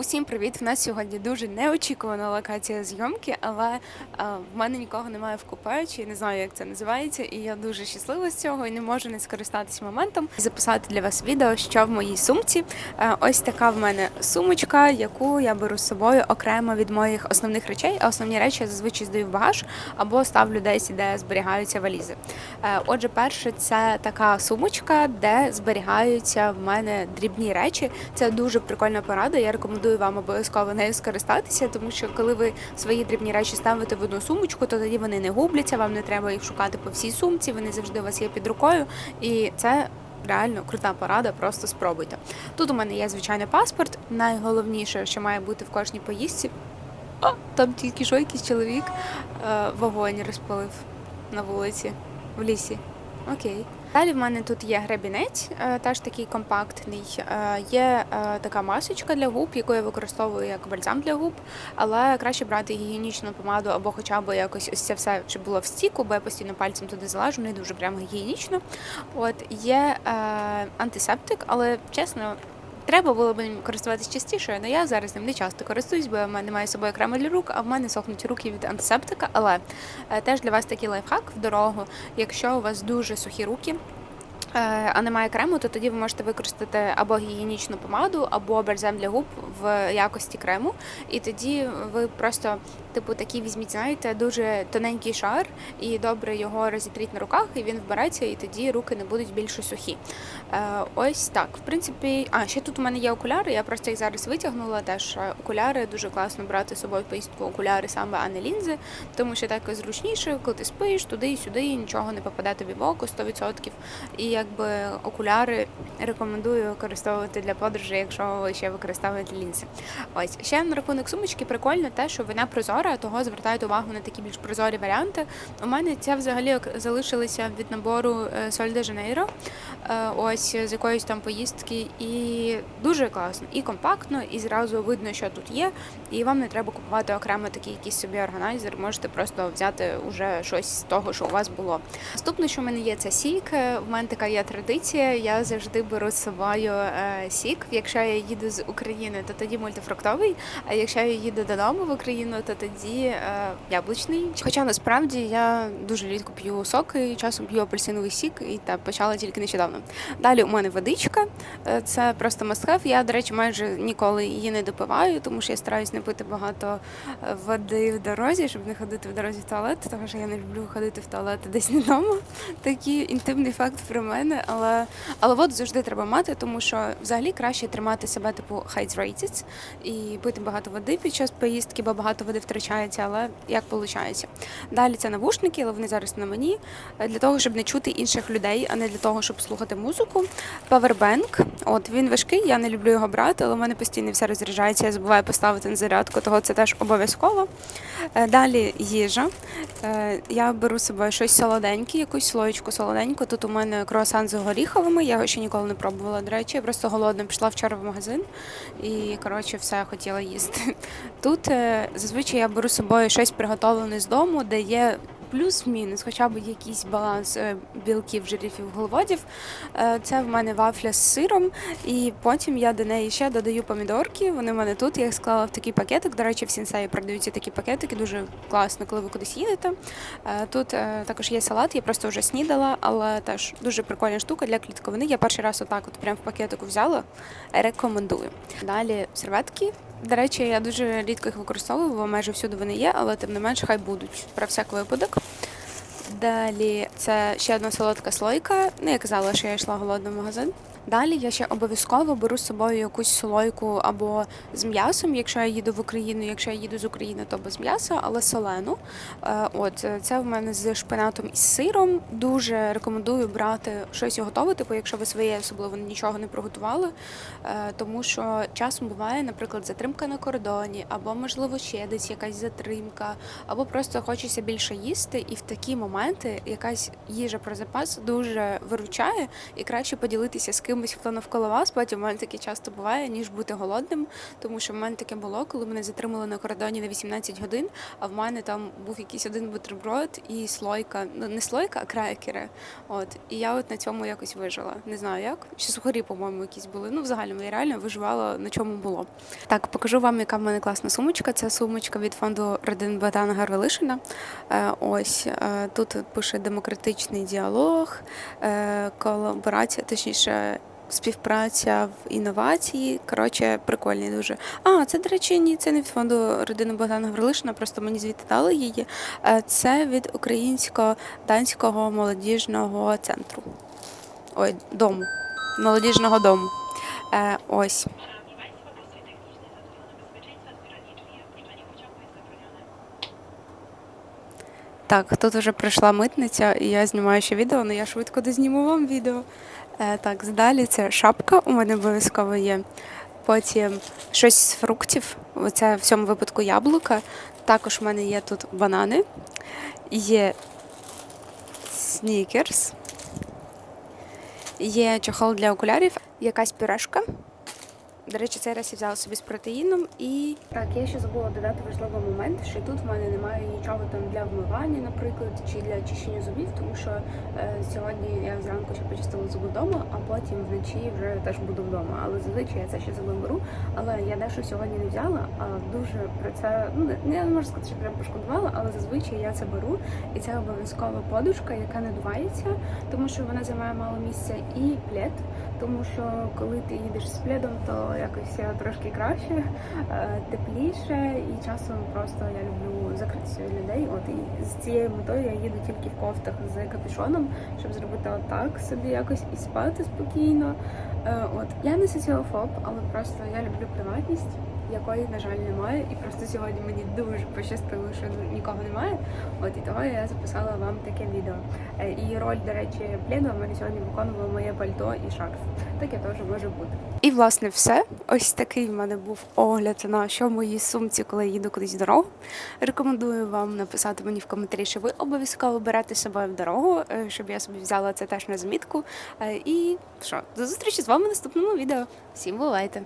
Усім привіт! В нас сьогодні дуже неочікувана локація зйомки, але а, в мене нікого немає в купе, чи не знаю, як це називається, і я дуже щаслива з цього і не можу не скористатися моментом записати для вас відео, що в моїй сумці. Е, Ось така в мене сумочка, яку я беру з собою окремо від моїх основних речей. А основні речі я зазвичай здаю в багаж або ставлю десь, де зберігаються валізи. Е, Отже, перше, це така сумочка, де зберігаються в мене дрібні речі. Це дуже прикольна порада. Я рекомендую вам обов'язково нею скористатися, тому що коли ви свої дрібні речі ставите в одну сумочку, то тоді вони не губляться, вам не треба їх шукати по всій сумці. Вони завжди у вас є під рукою, і це. Реально крута порада, просто спробуйте. Тут у мене є звичайний паспорт. Найголовніше, що має бути в кожній поїздці. О, там тільки що якийсь чоловік е, вогонь розпалив на вулиці, в лісі. Окей. Далі в мене тут є гребінець, е, теж такий компактний. Е, Є е, така масочка для губ, яку я використовую як бальзам для губ, але краще брати гігієнічну помаду або хоча б якось ось це все, щоб було в стіку, бо я постійно пальцем туди залажу, не дуже прямо гігієнічно. От є антисептик, але чесно. Треба було б ним користуватися частіше, але я зараз ним не часто користуюсь, бо в мене немає з собою крема для рук, а в мене сохнуть руки від антисептика. Але е, теж для вас такий лайфхак в дорогу. Якщо у вас дуже сухі руки, е, а немає крему, то тоді ви можете використати або гігієнічну помаду, або бальзам для губ в якості крему. І тоді ви просто, типу, такий візьміть, знаєте, дуже тоненький шар, і добре його розітріть на руках, і він вбереться, і тоді руки не будуть більше сухі. Е, ось так. В принципі, а ще тут у мене є окуляри. Я просто їх зараз витягнула. Теж е, окуляри дуже класно брати з собою в поїздку окуляри саме, а не лінзи, тому що так зручніше, коли ти спиш туди і сюди, нічого не попаде тобі в око 100%. І якби окуляри рекомендую використовувати для подорожі, якщо ви ще використовуєте лінзи. Ось ще на рахунок сумочки прикольно те, що вона прозора, того звертайте увагу на такі більш прозорі варіанти. У мене ця взагалі залишилася від набору Соль де Жанейро, е, ось з якоїсь там поїздки, і дуже класно, і компактно, і зразу видно, що тут є. І вам не треба купувати окремо такий якийсь собі органайзер. Можете просто взяти уже щось з того, що у вас було. Наступне, що в мене є, це сік. Е, В мене така є традиція. Я завжди беру з собою е, сік. Якщо я їду з України, то тоді мультифруктовий. А якщо я їду додому в Україну, то тоді е, яблучний. Хоча насправді я дуже рідко п'ю соки, часом п'ю апельсиновий сік, і та почала тільки нещодавно. Далі у мене водичка. Е, Це просто must-have. Я, до речі, майже ніколи її не допиваю, тому що я стараюсь не пити багато е, води в дорозі, щоб не ходити в дорозі в туалет, тому що я не люблю ходити в туалет десь не вдома. Такий інтимний факт про мене, але але воду завжди треба мати, тому що взагалі краще тримати себе типу hydrated і пити багато води під час поїздки, бо багато води втрачається, але як виходить. Далі це навушники, але вони зараз на мені е, для того, щоб не чути інших людей, а не для того, щоб слухати музику. Павербенк. От він важкий, я не люблю його брати, але в мене постійно все розряджається. Я забуваю поставити на зарядку, того це теж обов'язково. Е, Далі їжа. Е, Я беру з собою щось солоденьке, якусь слоєчку солоденьку. Тут у мене круасан з горіховими. Я його ще ніколи не пробувала. До речі, я просто голодна пішла вчора в магазин і коротше все хотіла їсти. Тут зазвичай я беру з собою щось приготовлене з дому, де є. Плюс-мінус, хоча б якийсь баланс е, білків, жирів і вуглеводів. Е, Це в мене вафля з сиром, і потім я до неї ще додаю помідорки. Вони в мене тут. Я їх склала в такий пакетик. До речі, в сінсеї продаються такі пакетики. Дуже класно, коли ви кудись їдете. Е, Тут також є салат, я просто вже снідала, але теж дуже прикольна штука для клітковини. Я перший раз отак, от прям в пакетику взяла. Рекомендую. Далі серветки. До речі, я дуже рідко їх використовую, бо майже всюди вони є, але тим не менш хай будуть про всяк випадок. Далі це ще одна солодка слойка. Ну, я казала, що я йшла голодна в магазин. Далі я ще обов'язково беру з собою якусь слойку або з м'ясом, якщо я їду в Україну. Якщо я їду з України, то без м'яса, але солену. Е, От це в мене з шпинатом і сиром. Дуже рекомендую брати щось і готувати, бо якщо ви своє особливо нічого не приготували. Е, Тому що часом буває, наприклад, затримка на кордоні, або можливо ще десь якась затримка, або просто хочеться більше їсти, і в такі моменти якась їжа про запас дуже виручає, і краще поділитися з кимось кимось, хто навколо вас. Потім в мене таке часто буває, ніж бути голодним, тому що в мене таке було, коли мене затримали на кордоні на 18 годин, а в мене там був якийсь один бутерброд і слойка, ну не слойка, а крекери. От і я от на цьому якось вижила. Не знаю як. Ще сухарі, по-моєму, якісь були. Ну, взагалі, я реально виживала на чому було. Так, покажу вам, яка в мене класна сумочка. Це сумочка від фонду родин Богдана Гарвелишина. Е, ось е, тут пише демократичний діалог, е, колаборація, точніше. Співпраця в інновації. Коротше, прикольні дуже. А, це, до речі, ні, це не від фонду родини Богдана Гаврилишина, просто мені звідти дали її. Е, Це від українсько-данського молодіжного центру. Ой, дому. Молодіжного дому. Е, ось. Так, тут вже прийшла митниця, і я знімаю ще відео, але я швидко дозніму вам відео. Е, так, далі це шапка у мене обов'язково є. Потім щось з фруктів. Це в цьому випадку яблука. Також в мене є тут банани, є снікерс, є чохол для окулярів, якась пюрешка. До речі, цей раз я взяла собі з протеїном і. Так, я ще забула додати важливий момент, що тут в мене немає нічого там для вмивання, наприклад, чи для очищення зубів, тому що е, сьогодні я зранку ще почистила зуби вдома, а потім вночі вже теж буду вдома. Але зазвичай я це ще собі беру. Але я дещо сьогодні не взяла, а дуже про це ну не- не можу сказати, що прям пошкодувала, але зазвичай я це беру. І це обов'язкова подушка, яка надувається, тому що вона займає мало місця, і плед, тому що коли ти їдеш з пледом, то якось е, трошки краще, е, тепліше, і часом просто я люблю закритися людей. От і з цією метою я їду тільки в кофтах з капюшоном, щоб зробити отак собі якось і спати спокійно. Е, От я не соціофоб, але просто я люблю приватність. Якої, на жаль, немає, і просто сьогодні мені дуже пощастило, що нікого немає. От і того я записала вам таке відео. Е, І роль, до речі, пледу в мене сьогодні виконувало моє пальто і шарф. Таке теж може бути. І власне все. Ось такий в мене був огляд на що в моїй сумці, коли я їду кудись в дорогу. Рекомендую вам написати мені в коментарі, що ви обов'язково берете з собою в дорогу, е, щоб я собі взяла це теж на замітку. Е, І що, до зустрічі з вами в наступному відео. Всім бувайте!